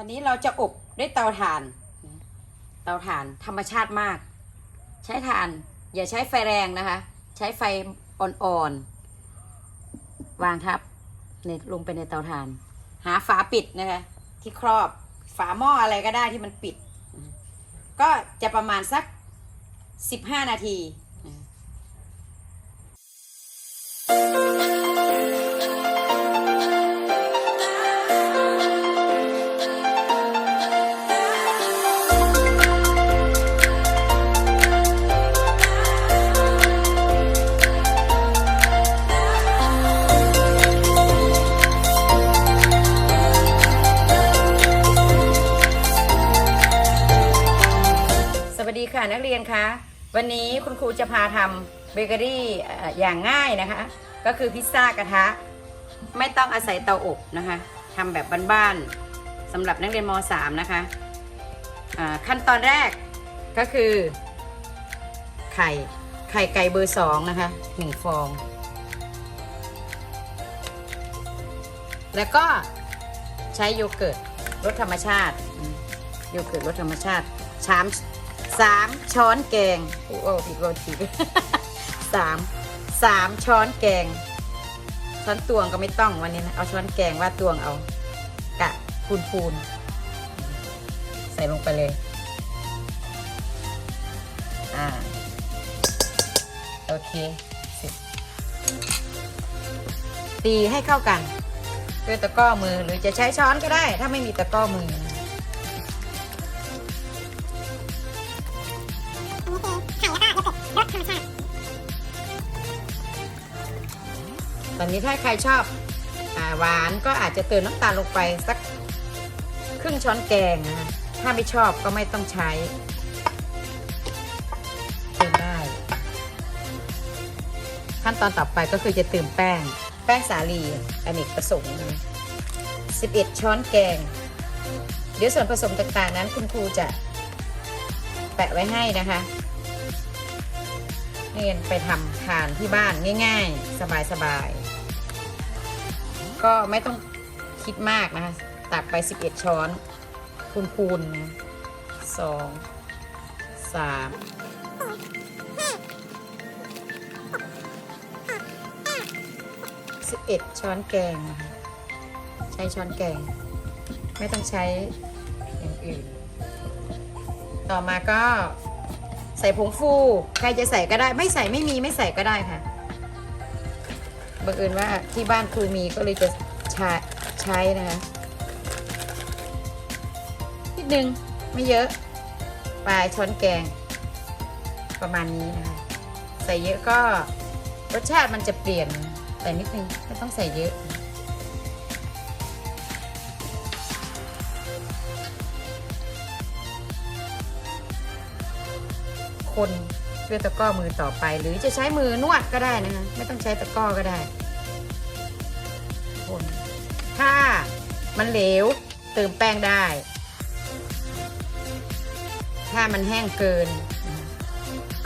วันนี้เราจะอบด้วยเตาถ่าน เตาถ่านธรรมชาติมาก ใช้ถ่าน อย่าใช้ไฟแรงนะคะ ใช้ไฟอ่อนๆ วางทับในลงไปในเตาถ่าน หาฝาปิดนะคะ ที่ครอบฝาหม้ออะไรก็ได้ที่มันปิด ก็จะประมาณสักสิบห้านาทีส วันนี้คุณครูจะพาทำเบเกอรี่อย่างง่ายนะคะ ก็คือพิซซ่ากระทะ ไม่ต้องอาศัยเตาอบนะคะทำแบบบ้านๆสำหรับนักเรียนม .3 นะคะอ่าขั้นตอนแรกก็คือ ไข่ไข่ไก่เบอร์สองนะคะหนึ่งฟอง แล้วก็ใช้โยเกิร์ตรสธรรมชาติ โยเกิร์ตรสธรรมชาติชาม สามช้อนแกงโอ้โหผิดโรทีสามสามช้อนแกง ช้อนตวงก็ไม่ต้องวันนี้นะ เอาช้อนแกงว่าตวงเอา กะพูนพูนๆใส่ลงไปเลย อ่า โอเคสร็จตีให้เข้ากัน ด้วยตะก้อมือหรือจะใช้ช้อนก็ได้ ถ้าไม่มีตะก้อมือ ตอนนี้ถ้าใครชอบอหวานก็อาจจะเติมน้ำตาลลงไปสักครึ่งช้อนแกงนะคะถ้าไม่ชอบก็ไม่ต้องใช้เติมได้ ขั้นตอนต่อไปก็คือจะเติมแป้ง แป้งสาลีอเนกประสงค์นะ11 ช้อนแกง เดี๋ยวส่วนผสมต่างๆนั้นคุณครูจะแปะไว้ให้นะคะเรียนไปทำทานที่บ้านง่าย ๆ สบายๆ ก็ไม่ต้องคิดมากนะคะ ตักไป 11 ช้อน คูณๆนะสองสามสิบเอ็ดช้อนแกงนะคะใช้ช้อนแกง ไม่ต้องใช้อย่างอื่น ต่อมาก็ใส่ผงฟู ใครจะใส่ก็ได้ ไม่ใส่ไม่มีไม่ใส่ก็ได้ค่ะ บังเอิญว่าที่บ้านครูมีก็เลยจะใช้ใช้นะคะนิดนึงไม่เยอะปลายช้อนแกง ประมาณนี้นะคะ ใส่เยอะก็รสชาติมันจะเปลี่ยนใส่นิดนึงไม่ต้องใส่เยอะคน ด้วยตะก้อมือต่อไป หรือจะใช้มือนวดก็ได้นะคะไม่ต้องใช้ตะก้อก็ได้คนถ้ามันเหลวเติมแป้งได้ ถ้ามันแห้งเกิน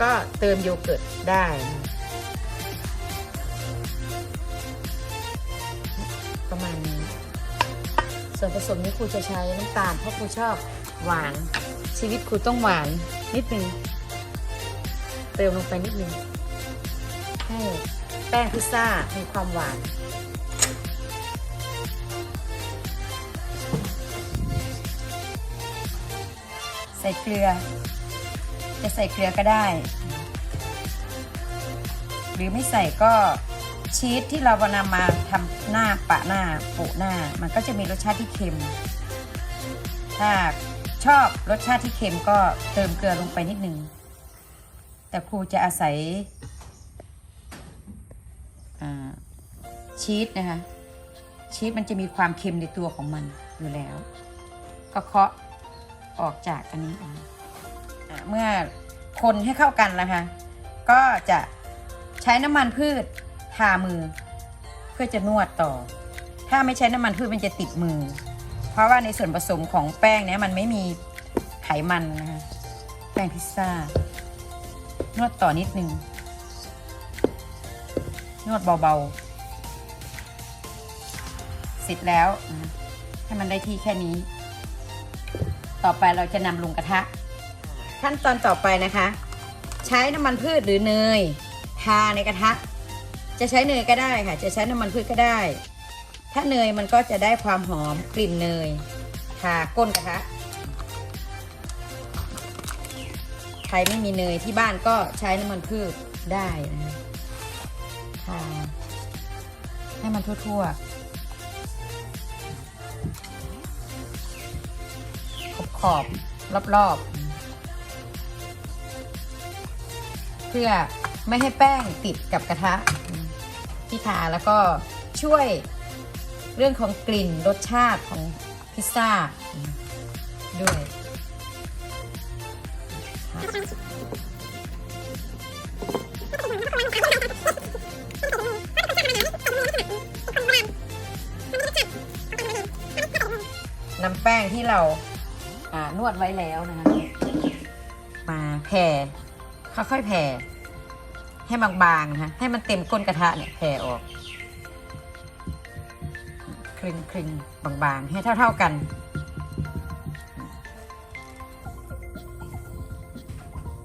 ก็เติมโยเกิร์ตได้ประมาณนี้ส่วนผสมนี้ครูจะใช้น้ำตาลเพราะครูชอบหวานชีวิตครูต้องหวานนิดนึง เติมลงไปนิดนึงให้แป้งพิซซ่ามีความหวานใส่เกลือ จะใส่เกลือก็ได้ หรือไม่ใส่ก็ชีสที่เรานำมาทำหน้าปะหน้าโปะหน้า มันก็จะมีรสชาติที่เค็ม ถ้าชอบรสชาติที่เค็มก็เติมเกลือลงไปนิดนึง แต่ครูจะอาศัยชีสนะคะ ชีสมันจะมีความเค็มในตัวของมันอยู่แล้ว ก็เคาะออกจากอันนี้เมื่อคนให้เข้ากันนะคะ ก็จะใช้น้ำมันพืชทามือ เพื่อจะนวดต่อ ถ้าไม่ใช้น้ำมันพืชมันจะติดมือ เพราะว่าในส่วนผสมของแป้งเนี้ยมันไม่มีไขมันนะคะแป้งพิซซ่า นวดต่อนิดนึง นวดเบาๆ เสร็จแล้ว ให้มันได้ที่แค่นี้ ต่อไปเราจะนำลงกระทะ ขั้นตอนต่อไปนะคะ ใช้น้ำมันพืชหรือเนย ทาในกระทะ จะใช้เนยก็ได้ค่ะ จะใช้น้ำมันพืชก็ได้ ถ้าเนยมันก็จะได้ความหอมกลิ่นเนย ทาก้นกระทะ ครไม่มีเนยที่บ้านก็ใช้น้ำมันพืชได้นะคะทาให้มันทั่วๆ ขอบขอบรอบรอบๆ เพื่อไม่ให้แป้งติดกับกระทะที่ทาแล้วก็ช่วยเรื่องของกลิ่นรสชาติของพิซซ่าด้วย แป้งที่เราอ่านวดไว้แล้วนะคะมาแผ่ค่อยๆแผ่ให้บางๆนะคะให้มันเต็มก้นกระทะเนี่ยแผ่ออกคลึงคลึงๆบางๆ ให้เท่า ๆกัน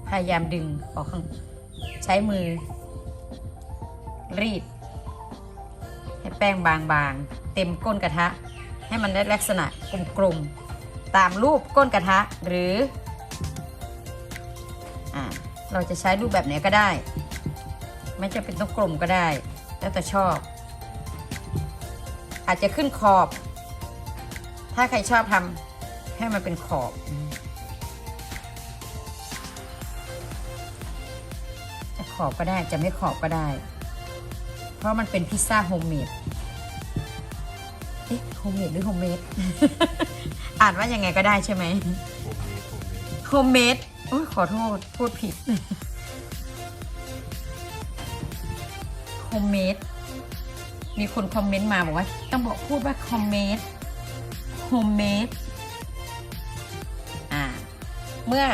พยายามดึงออกข้างใช้มือ รีด ให้แป้งบางๆ เต็มก้นกระทะ ให้มันได้ลักษณะกลมๆ ตามรูปก้นกระทะหรืออ่าเราจะใช้รูปแบบไหนก็ได้ ไม่จะเป็นต้องกลมก็ได้ แล้วแต่ชอบ อาจจะขึ้นขอบ ถ้าใครชอบทำให้มันเป็นขอบจะขอบก็ได้จะไม่ขอบก็ได้ เพราะมันเป็นพิซซ่าโฮมเมด เอ๊ะโฮมเมดหรือโฮมเมด อ่านว่ายังไงก็ได้ใช่ไหมโฮมเมดโอ้ยขอโทษ พูดผิดโฮมเมดมีคนคอมเมนต์มาบอกว่า ต้องบอกพูดว่าคอมเมดโฮมเมดอ่า เมื่อ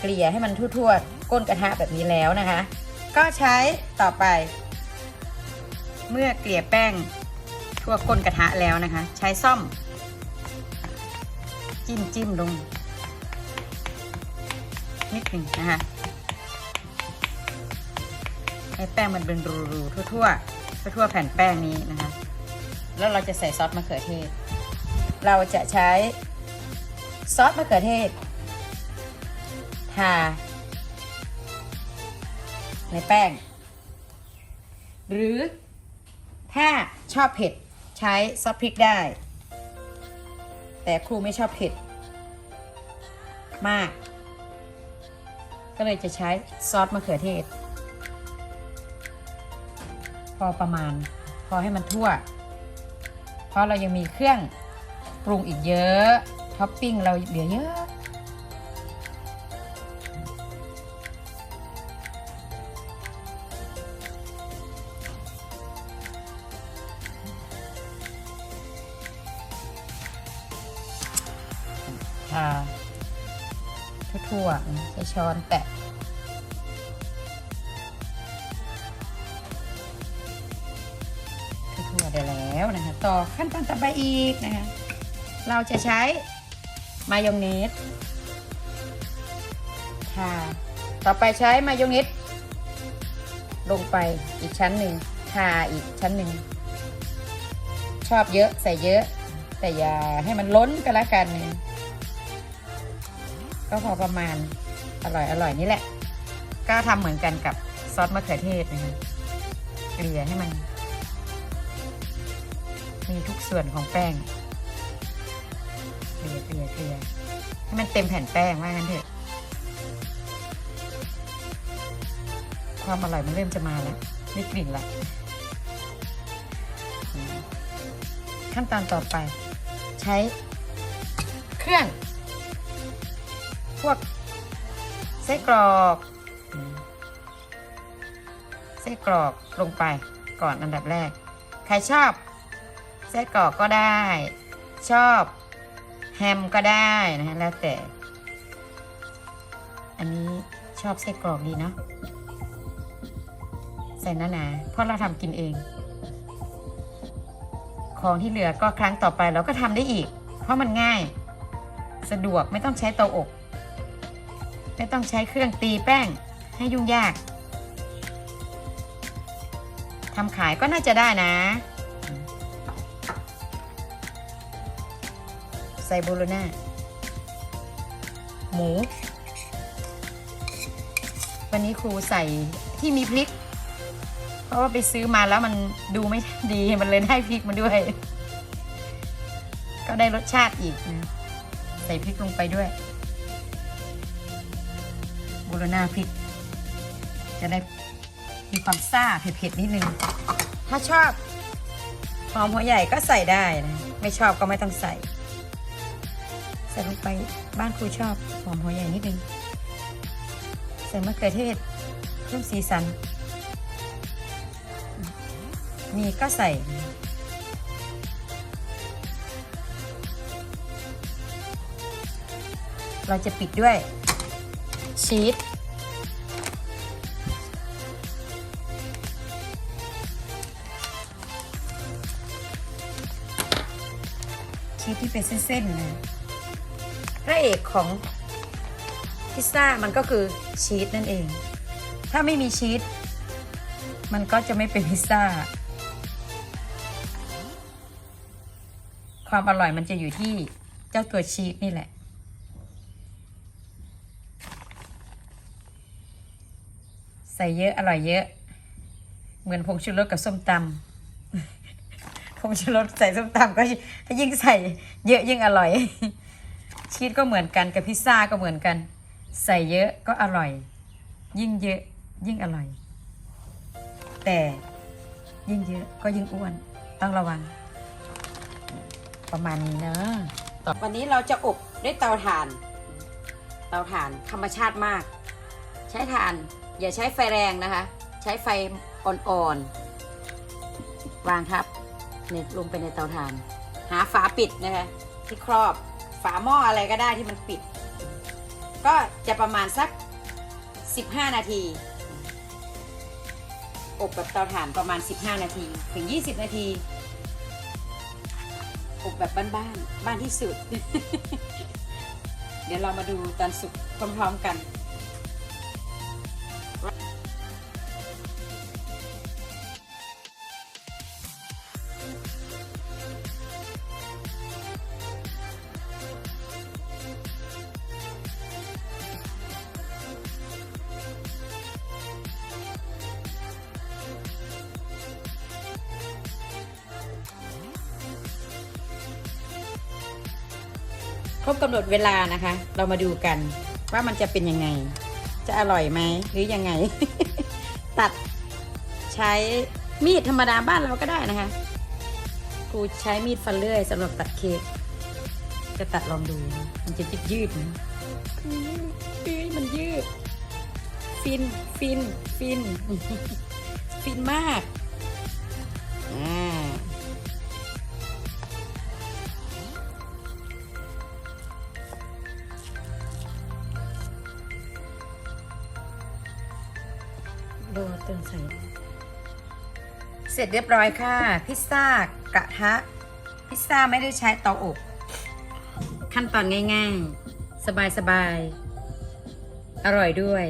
เกลี่ยให้มันทั่วๆ ก้นกระทะแบบนี้แล้วนะคะ ก็ใช้ต่อไป เมื่อเกลี่ยแป้ง ทั่วก้นกระทะแล้วนะคะ ใช้ซ่อม จิ้มจิ้มลง นิดหนึ่งนะคะให้แป้งมันเป็นรูๆทั่วๆทั่วๆแผ่นแป้งนี้นะคะ แล้วเราจะใส่ซอสมะเขือเทศ เราจะใช้ซอสมะเขือเทศทาในแป้ง หรือถ้าชอบเผ็ด ใช้ซอสพริกได้ แต่ครูไม่ชอบเผ็ด มาก ก็เลยจะใช้ซอสมะเขือเทศ พอประมาณ พอให้มันทั่ว เพราะเรายังมีเครื่องปรุงอีกเยอะ ท็อปปิ้งเราเหลือเยอะาทั่วๆนใช้ช้อนแตะทั่วๆได้แล้วนะคะ ต่อขั้นตอนต่อไปอีกนะคะ เราจะใช้มายองเนสทาต่อไปใช้มายองเนสลงไปอีกชั้นหนึ่งทาอีกชั้นหนึ่ง ชอบเยอะใส่เยอะ แต่อย่าให้มันล้นก็แล้วกันเนี่ย ก็พอประมาณอร่อยอร่อยนี่แหละ ก็ทำเหมือนกันกับซอสมะเขือเทศนะคะเกลี่ยให้มัน มีทุกส่วนของแป้งเกลี่ยเกลี่ยเกลี่ยให้มันเต็มแผ่นแป้งว่างั้นเถอะ ความอร่อยมันเริ่มจะมาแล้วได้กลิ่นละขั้นตอนต่อไป ใช้เครื่อง พวกไส้กรอกไส้กรอกลงไปก่อนอันดับแรก ใครชอบไส้กรอกก็ได้ ชอบแฮมก็ได้นะฮะแล้วแต่ อันนี้ชอบไส้กรอกดีเนาะใส่หนาเพราะเราทำกินเอง ของที่เหลือก็ครั้งต่อไปเราก็ทำได้อีก เพราะมันง่าย สะดวกไม่ต้องใช้เตาอบ ไม่ต้องใช้เครื่องตีแป้งให้ยุ่งยากทำขายก็น่าจะได้นะ ใส่โบโลน่าหมู วันนี้ครูใส่ที่มีพริก เพราะว่าไปซื้อมาแล้วมันดูไม่ดีมันเลยได้พริกมาด้วย ก็ได้รสชาติอีกนะ ใส่พริกลงไปด้วย โบโลน่าพริก จะได้มีความซ่าเผ็ดๆนิดนึง ถ้าชอบหอมหัวใหญ่ก็ใส่ได้นะ ไม่ชอบก็ไม่ต้องใส่ ใส่ลงไปบ้านครูชอบหอมหัวใหญ่นิดนึง ใส่มะเขือเทศเพิ่มสีสันมีก็ใส่เราจะปิดด้วย ชีสชีสที่เป็นเส้นๆนะพระเอกของพิซซ่ามันก็คือชีสนั่นเอง ถ้าไม่มีชีสมันก็จะไม่เป็นพิซซ่า ความอร่อยมันจะอยู่ที่เจ้าตัวชีสนี่แหละ ใส่เยอะอร่อยเยอะ เหมือนผงชูรสกับส้มตำผงชูรสใส่ส้มตำก็ยิ่งใส่เยอะยิ่งอร่อย ชีสก็เหมือนกันกับพิซซ่าก็เหมือนกัน ใส่เยอะก็อร่อย ยิ่งเยอะยิ่งอร่อย แต่ยิ่งเยอะก็ยิ่งอ้วนต้องระวัง ประมาณนี้เนอะวันนี้เราจะอบด้วยเตาถ่าน เตาถ่านธรรมชาติมาก ใช้ถ่าน อย่าใช้ไฟแรงนะคะ ใช้ไฟอ่อนๆ วางทับเนี่ยลงไปในเตาถ่าน หาฝาปิดนะคะ ที่ครอบฝาหม้ออะไรก็ได้ที่มันปิด ก็จะประมาณสัก 15 นาที อบแบบเตาถ่านประมาณ 15 นาที ถึง 20 นาที อบแบบบ้านๆ บ้านที่สุด เดี๋ยวเรามาดูตอนสุกพร้อมๆกัน รบกำหนดเวลานะคะ เรามาดูกันว่ามันจะเป็นยังไง จะอร่อยไหมหรือยังไง ตัดใช้มีดธรรมดาบ้านเราก็ได้นะคะครูใช้มีดฟันเลื่อยสำหรับตัดเค้กจะตัดลองดู มันจะยืดยืดนะมันยืด ฟินฟินฟิน ฟินมากอ่า ดูตื่นใส่เสร็จเรียบร้อยค่ะ พิซซ่ากระทะ พิซซ่าไม่ได้ใช้เตาอบ ขั้นตอนง่าย ๆ สบายๆ อร่อยด้วย